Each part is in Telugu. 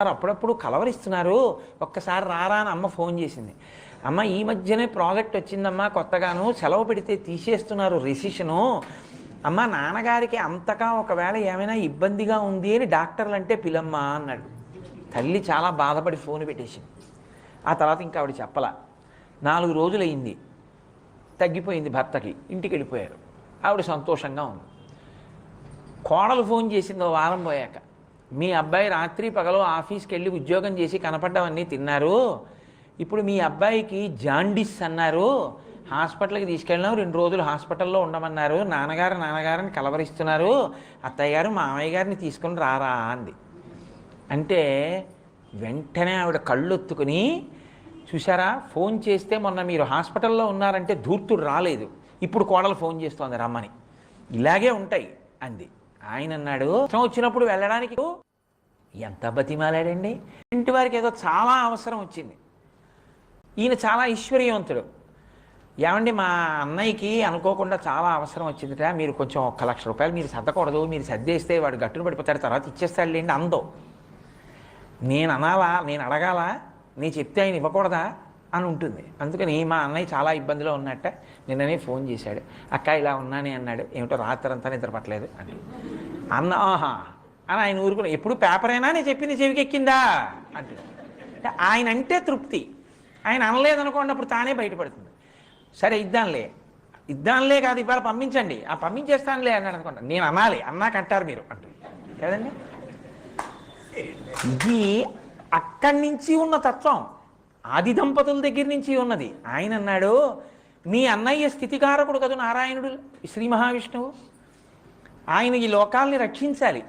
సార్ అప్పుడప్పుడు కలవరిస్తున్నారు. ఒక్కసారి రారా అని అమ్మ ఫోన్ చేసింది. అమ్మ ఈ మధ్యనే ప్రాజెక్ట్ వచ్చిందమ్మా కొత్తగాను. సెలవు పెడితే తీసేస్తున్నారు రిసిషను. అమ్మ నాన్నగారికి అంతగా ఒకవేళ ఏమైనా ఇబ్బందిగా ఉంది అని డాక్టర్లు అంటే పిలమ్మా అన్నాడు. తల్లి చాలా బాధపడి ఫోన్ పెట్టేసింది. ఆ తర్వాత ఇంకా ఆవిడ చెప్పలా. నాలుగు రోజులైంది తగ్గిపోయింది భర్తకి. ఇంటికి వెళ్ళిపోయారు. ఆవిడ సంతోషంగా ఉంది. కోడలు ఫోన్ చేసింది వారం పోయాక. మీ అబ్బాయి రాత్రి పగలో ఆఫీస్కి వెళ్ళి ఉద్యోగం చేసి కనపడ్డవన్నీ తిన్నారు. ఇప్పుడు మీ అబ్బాయికి జాండిస్ అన్నారు. హాస్పిటల్కి తీసుకెళ్ళినాం రెండు రోజులు హాస్పిటల్లో ఉండమన్నారు. నాన్నగారు నాన్నగారిని కలవరిస్తున్నారు. అత్తయ్య గారు మామయ్య గారిని తీసుకొని రారా అంది. అంటే వెంటనే ఆవిడ కళ్ళొత్తుకుని చూసారా ఫోన్ చేస్తే మొన్న మీరు హాస్పిటల్లో ఉన్నారంటే ధూర్తుడు రాలేదు. ఇప్పుడు కోడలు ఫోన్ చేస్తోంది రమ్మని. ఇలాగే ఉంటాయి అంది. ఆయన అన్నాడు అవసరం వచ్చినప్పుడు వెళ్ళడానికి ఎంత బతిమాలాడండి. ఇంటి వారికి ఏదో చాలా అవసరం వచ్చింది. ఈయన చాలా ఐశ్వర్యవంతుడు ఏమండి మా అన్నయ్యకి అనుకోకుండా చాలా అవసరం వచ్చిందిట మీరు కొంచెం ఒక్క లక్ష రూపాయలు మీరు సర్దకూడదు మీరు సర్దేస్తే వాడు గట్టును పడిపోతాడు తర్వాత ఇచ్చేస్తాడు లేండి అందో. నేను అనాలా నేను అడగాలా నేను చెప్తే ఆయన ఇవ్వకూడదా? అని ఉంటుంది. అందుకని మా అన్నయ్య చాలా ఇబ్బందిలో ఉన్నట్ట నిన్ననే ఫోన్ చేశాడు. అక్క ఇలా ఉన్నానే అన్నాడు. ఏమిటో రాత్రంతా నిద్ర పట్టలేదు అని. అన్న ఆహా అని ఆయన ఊరుకుని ఎప్పుడు పేపర్ అయినా నేను చెప్పింది చెవికి ఎక్కిందా అంటే. ఆయన అంటే తృప్తి. ఆయన అనలేదనుకోండి అప్పుడు తానే బయటపడుతుంది. సరే ఇద్దాంలే. ఇద్దాంలే కాదు ఇవాళ పంపించండి. ఆ పంపించేస్తానులే అన్నాడు అనుకోండి నేను అనాలి. అన్నాక అంటారు మీరు అంటే. కదండి? ఇది అక్కడి నుంచి ఉన్న తత్వం. ఆది దంపతుల దగ్గర నుంచి ఉన్నది. ఆయన అన్నాడు మీ అన్నయ్య స్థితికారకుడు కదా నారాయణుడు శ్రీ మహావిష్ణువు? ఆయన ఈ లోకాల్ని రక్షించాలి.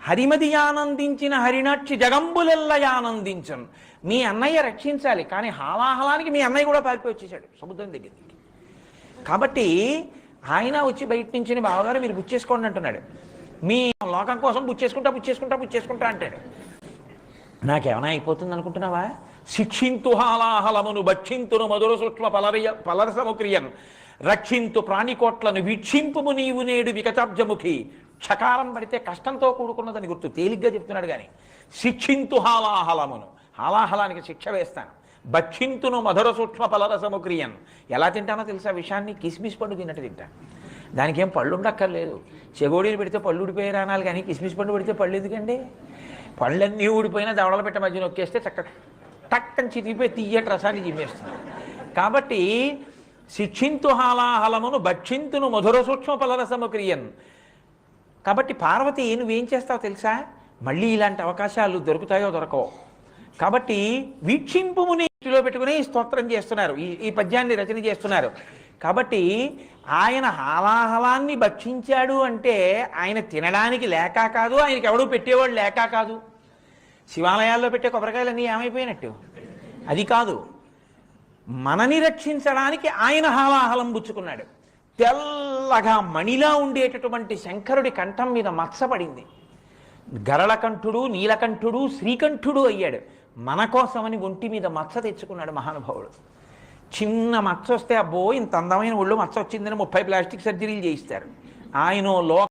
హరిమది ఆనందించిన హరినాక్షి జగంబులెల్ల ఆనందించను మీ అన్నయ్య రక్షించాలి. కానీ హాలాహలానికి మీ అన్నయ్య కూడా పారిపోయి వచ్చేసాడు సముద్రం దగ్గరికి కాబట్టి ఆయన వచ్చి బయట నుంచి బావగారు మీరు బుచ్చేసుకోండి అంటున్నాడు. మీ లోకం కోసం బుచ్చేసుకుంటా బుచ్చేసుకుంటా బుచ్చేసుకుంటా అంటాడు. నాకేమైనా అయిపోతుంది అనుకుంటున్నావా శిక్షింతు హాలాహలమును భక్షింతును మధుర సూక్ష్మ పలరయ పలరసముక్రియన్ రక్షింతు ప్రాణికోట్లను వీక్షింపుము నీవు నేడు వికచాబ్జముఖి క్షకారం పడితే కష్టంతో కూడుకున్నదని గుర్తు తేలిగ్గా చెప్తున్నాడు కానీ శిక్షింతు హాలాహలమును. హాలాహలానికి శిక్ష వేస్తాను. భక్షింతును మధుర సూక్ష్మ పలరసముక్రియన్ ఎలా తింటానో తెలుసా? విషయాన్ని కిస్మిస్ పండు తిన్నట్టు తింటా. దానికి ఏం పళ్ళు ఉండక్కర్లేదు చెగోడీలు పెడితే పళ్ళు ఉడిపోయి రానాలి కానీ కిస్మిస్ పండు పెడితే పళ్ళు ఎందుకండి పళ్ళన్నీ ఊడిపోయినా దవడల పెట్ట మధ్య నొక్కేస్తే చక్క టక్కని చితికిపోయి తీయటి రసాన్ని చిమ్మేస్తుంది కాబట్టి శిక్షింతు హాలాహలమును భక్షింతును మధుర సూక్ష్మ పలరసము క్రియన్. కాబట్టి పార్వతి నువ్వేం చేస్తావు తెలుసా? మళ్ళీ ఇలాంటి అవకాశాలు దొరుకుతాయో దొరకవో. కాబట్టి వీక్షింపుముని ఇంటిలో పెట్టుకుని స్తోత్రం చేస్తున్నారు. ఈ ఈ పద్యాన్ని రచన చేస్తున్నారు. కాబట్టి ఆయన హాలాహలాన్ని భక్షించాడు అంటే ఆయన తినడానికి లేక కాదు ఆయనకి ఎవడూ పెట్టేవాడు లేక కాదు. శివాలయాల్లో పెట్టే కొబ్బరికాయలన్నీ ఏమైపోయినట్టు? అది కాదు. మనని రక్షించడానికి ఆయన హాలాహలం పుచ్చుకున్నాడు. తెల్లగా మణిలా ఉండేటటువంటి శంకరుడి కంఠం మీద మత్సపడింది. గరళకంఠుడు నీలకంఠుడు శ్రీకంఠుడు అయ్యాడు. మన కోసమని ఒంటి మీద మత్స తెచ్చుకున్నాడు మహానుభావుడు. చిన్న మచ్చ వస్తే అబ్బో ఇంత అందమైన ఒళ్ళు మచ్చ వచ్చిందని ముప్పై ప్లాస్టిక్ సర్జరీలు చేయిస్తారు. ఆయన లో